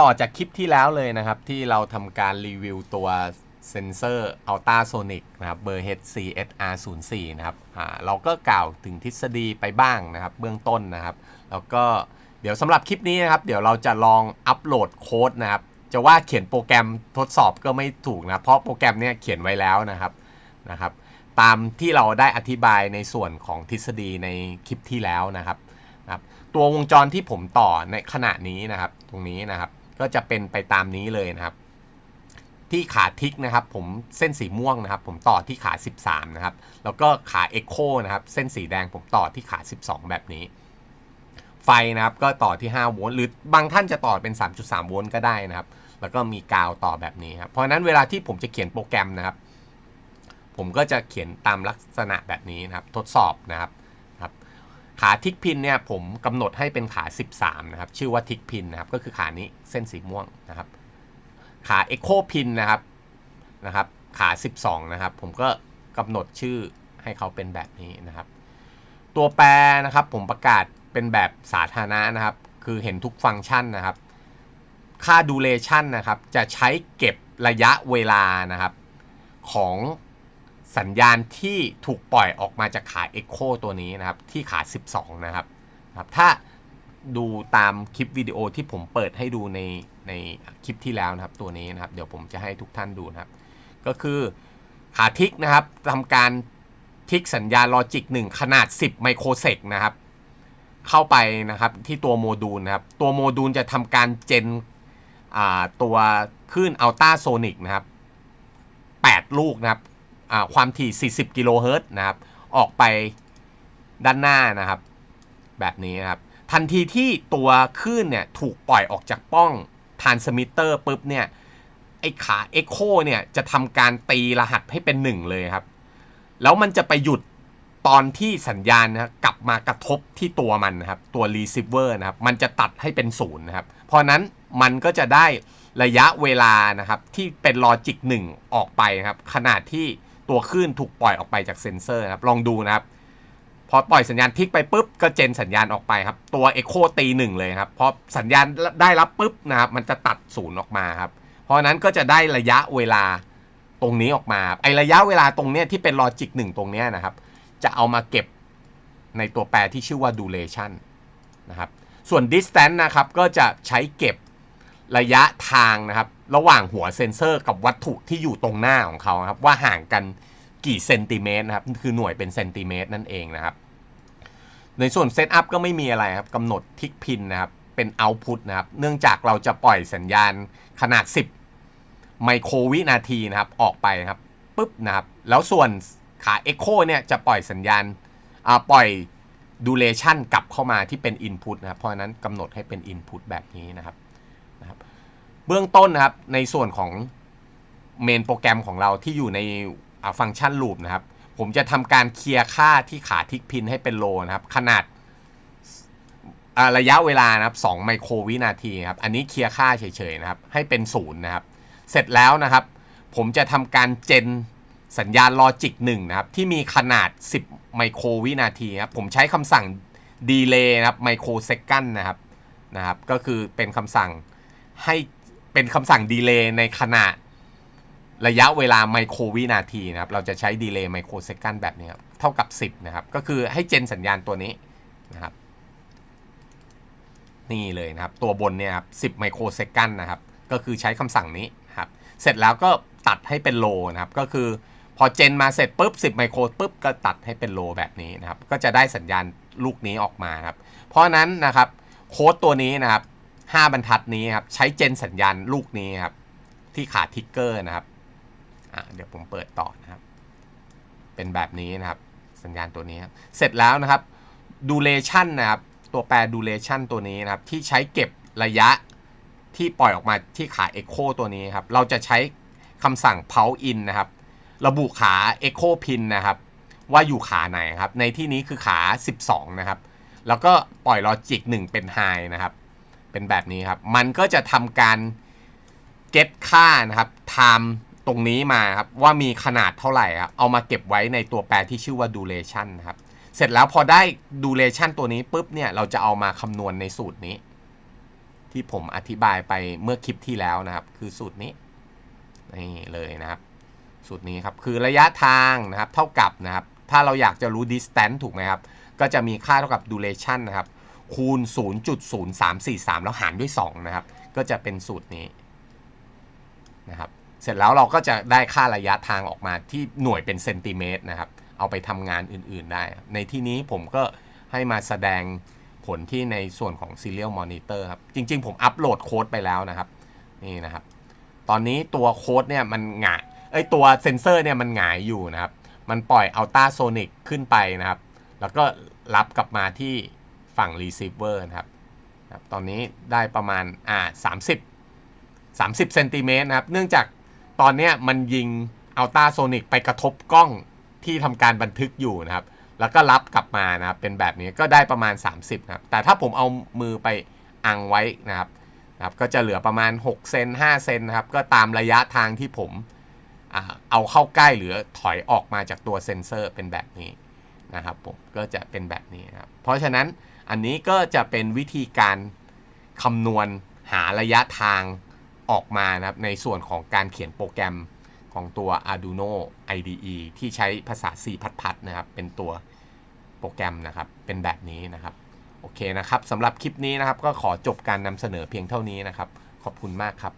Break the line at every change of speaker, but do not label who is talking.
ต่อจากคลิปที่แล้วเลยนะครับ ที่เราทำการรีวิวตัวเซนเซอร์ Ultrasonic นะครับเบอร์ HCSR04 นะครับอ่าเราก็กล่าวถึงทฤษฎีไปบ้างนะครับ เบื้องต้นนะครับ แล้วก็เดี๋ยวสำหรับคลิปนี้นะครับ เดี๋ยวเราจะลองอัปโหลดโค้ดนะครับ จะว่าเขียนโปรแกรมทดสอบก็ไม่ถูกนะ เพราะโปรแกรมเนี้ยเขียนไว้แล้วนะครับนะครับ ตามที่เราได้อธิบายในส่วนของทฤษฎีในคลิปที่แล้วนะครับนะครับ ตัววงจรที่ผมต่อในขณะนี้นะครับ ตรงนี้นะครับ ก็จะเป็นไปตามนี้เลยนะครับ ที่ขาทิกนะครับ ผมเส้นสีม่วงนะครับ ผมต่อที่ขา 13 นะครับ แล้วก็ขา Echo นะครับ เส้นสีแดงผมต่อที่ขา 12 แบบนี้ ไฟนะครับก็ต่อที่ 5 โวลต์หรือบางท่านจะต่อเป็น 3.3 โวลต์ก็ได้นะครับ แล้วก็มีกาวต่อแบบนี้ครับเพราะนั้นเวลาที่ผมจะเขียนโปรแกรมนะครับ ผมก็จะเขียนตามลักษณะแบบนี้นะครับ ทดสอบนะครับ ขาทิกพินเนี่ยผมกำหนดให้เป็นขา 13 นะครับ ชื่อว่าทิกพินนะครับ ก็คือขานี้เส้นสีม่วงนะครับ ขา Echo Pin นะครับนะครับ ขา 12 นะครับ ผมก็กำหนดชื่อให้เขาเป็นแบบนี้นะครับ ตัวแปรนะครับผมประกาศเป็นแบบสาธารณะนะครับ คือเห็นทุกฟังก์ชันนะครับ ค่า duration นะครับ จะใช้เก็บระยะเวลานะครับของ สัญญาณที่ถูกปล่อยออกมาจากขา Echo ตัวนี้นะครับ ที่ขา 12 นะครับครับ ถ้าดูตามคลิปวิดีโอที่ผมเปิดให้ดูในในคลิปที่แล้วนะครับ ตัวนี้นะครับ เดี๋ยวผมจะให้ทุกท่านดูนะครับ ก็คือขาทิกนะครับทำการทิกสัญญาณลอจิก 1 ขนาด 10 ไมโครเซกนะครับ เข้าไปนะครับที่ตัวโมดูลนะครับ ตัวโมดูลจะทำการเจนอ่าตัวคลื่นอัลตราโซนิกนะครับ 8 ลูกนะครับ ความถี่ 40 กิโลเฮิรตซ์นะครับ ออกไปด้านหน้านะครับ แบบนี้นะครับ ทันทีที่ตัวคลื่นเนี่ยถูกปล่อยออกจากป้องทานสมิเตอร์ปุ๊บเนี่ย ไอ้ขา Echo เนี่ยจะทำการตีรหัสให้เป็น1เลยครับ แล้วมันจะไปหยุดตอนที่สัญญาณนะกลับมากระทบที่ตัวมันนะครับ ตัว receiver นะครับ มันจะตัดให้เป็นศูนย์นะครับ เพราะนั้นมันก็จะได้ระยะเวลานะครับที่เป็นลอจิก1ออกไปนะครับ ขนาดที่ ตัวคลื่นถูกปล่อยออกไปจากเซ็นเซอร์นะครับลองดูนะครับ พอปล่อยสัญญาณทิกไปปุ๊บ ก็เจนสัญญาณออกไปครับ ตัว Echo ตีหนึ่งเลยครับพอสัญญาณได้รับปุ๊บนะครับ มันจะตัดศูนย์ออกมาครับ เพราะฉะนั้นก็จะได้ระยะเวลาตรงนี้ออกมา ไอระยะเวลาตรงเนี้ยที่เป็นลอจิกหนึ่งตรงเนี้ยนะครับ จะเอามาเก็บในตัวแปรที่ชื่อว่า duration นะครับ ส่วน distance นะครับ ก็จะใช้เก็บระยะทางนะครับ ระหว่างหัวเซ็นเซอร์กับวัตถุที่อยู่ตรงหน้าของเขาครับ ว่าห่างกันกี่เซนติเมตรนะครับ คือหน่วยเป็นเซนติเมตรนั่นเองนะครับ ในส่วนเซตอัพก็ไม่มีอะไรครับกำหนดทิกพินนะครับเป็นเอาต์พุตนะครับ เนื่องจากเราจะปล่อยสัญญาณขนาด 10 ไมโครวินาทีนะครับ ออกไปครับปุ๊บนะครับ แล้วส่วนขา Echo เนี่ยจะปล่อยสัญญาณปล่อย duration กลับเข้ามาที่เป็น input นะครับ เพราะนั้นกำหนดให้เป็น input แบบนี้นะครับ เบื้องต้นนะครับ ในส่วนของเมนโปรแกรมของเราที่อยู่ในฟังก์ชันลูปนะครับ ผมจะทำการเคลียร์ค่าที่ขาทิกพินให้เป็นโลนะครับ ขนาดระยะเวลานะครับ2ไมโครวินาทีครับ อันนี้เคลียร์ค่าเฉยๆนะครับ ให้เป็นศูนย์นะครับ เสร็จแล้วนะครับ ผมจะทำการเจนสัญญาณลอจิก1นะครับ ที่มีขนาด 10 ไมโครวินาทีครับ ผมใช้คำสั่งดีเลย์นะครับไมโครเซกันนะครับนะครับ ก็คือเป็นคำสั่งให้ เป็นคำสั่งดีเลย์ในขนาดระยะเวลาไมโครวินาทีนะครับ เราจะใช้ดีเลย์ไมโครเซกันแบบนี้ครับ เท่ากับ 10 นะครับ ก็คือให้เจนสัญญาณตัวนี้นะครับ นี่เลยนะครับ ตัวบนเนี่ยครับ 10 ไมโครเซกันนะครับ ก็คือใช้คำสั่งนี้ครับ เสร็จแล้วก็ตัดให้เป็นโลนะครับ ก็คือพอเจนมาเสร็จปุ๊บ 10 ไมโครปุ๊บ ก็ตัดให้เป็นโลแบบนี้นะครับ ก็จะได้สัญญาณลูกนี้ออกมาครับ เพราะนั้นนะครับโค้ดตัวนี้นะครับ 5 บรรทัดนี้ครับ ใช้เจนสัญญาณลูกนี้ครับ ที่ขาทิกเกอร์นะครับเดี๋ยวผมเปิดต่อนะครับ เป็นแบบนี้นะครับ สัญญาณตัวนี้ครับเสร็จแล้วนะครับ duration นะครับ ตัวแปร duration ตัวนี้นะครับ ที่ใช้เก็บระยะที่ปล่อยออกมาที่ขา echo ตัวนี้ครับ เราจะใช้คำสั่ง pulse in นะครับ ระบุขา echo pin นะครับ ว่าอยู่ขาไหนครับ ในที่นี้คือขา 12 นะครับ แล้วก็ปล่อย logic 1เป็น high นะครับ เป็นแบบนี้ครับ มันก็จะทำการ get ค่านะครับ time ตรงนี้มาครับว่ามีขนาดเท่าไหร่ครับเอามาเก็บไว้ในตัวแปรที่ชื่อว่า duration นครับ เสร็จแล้วพอได้ duration ตัวนี้ปุ๊บเนี่ยเราจะเอามาคำนวณในสูตรนี้ ที่ผมอธิบายไปเมื่อคลิปที่แล้วนะครับ คือสูตรนี้นี่เลยนะครับ สูตรนี้ครับคือระยะทางนะครับเท่ากับนะครับ ถ้าเราอยากจะรู้ distance ถูกไหมครับ ก็จะมีค่าเท่ากับ duration นะครับ คูณ 0.0343 แล้วหารด้วย 2 นะครับ ก็จะเป็นสูตรนี้นะครับ เสร็จแล้วเราก็จะได้ค่าระยะทางออกมาที่หน่วยเป็นเซนติเมตรนะครับ เอาไปทำงานอื่นๆได้ ในที่นี้ผมก็ให้มาแสดงผลที่ในส่วนของ Serial Monitor ครับ จริงๆ ผมอัปโหลดโค้ดไปแล้วนะครับ นี่นะครับ ตอนนี้ตัวโค้ดเนี่ยมันหงายเอ้ยตัวเซนเซอร์เนี่ยมันหงายอยู่นะครับ มันปล่อยอัลตราโซนิกขึ้นไปนะครับ แล้วก็รับกลับมาที่ ฝั่ง Receiver นะครับครับตอนนี้ได้ประมาณอ่า30 30เซนติเมตรนะครับ เนื่องจากตอนเนี้ยมันยิงอัลตราโซนิกไปกระทบกล้องที่ทำการบันทึกอยู่นะครับ แล้วก็รับกลับมานะครับ เป็นแบบนี้ก็ได้ประมาณ 30นะครับ แต่ถ้าผมเอามือไปอังไว้นะครับนะครับ ก็จะเหลือประมาณ6เซน5เซนนะครับ ก็ตามระยะทางที่ผมอ่าเอาเข้าใกล้หรือถอยออกมาจากตัวเซ็นเซอร์เป็นแบบนี้ นะครับผมก็จะเป็นแบบนี้นะครับเพราะฉะนั้นอันนี้ก็จะเป็นวิธีการคำนวณหาระยะทางออกมานะครับในส่วนของการเขียนโปรแกรมของตัว Arduino IDE ที่ใช้ภาษา C++ พัดๆนะครับ เป็นตัวโปรแกรมนะครับ เป็นแบบนี้นะครับ โอเคนะครับสำหรับคลิปนี้นะครับ ก็ขอจบการนำเสนอเพียงเท่านี้นะครับ ขอบคุณมากครับ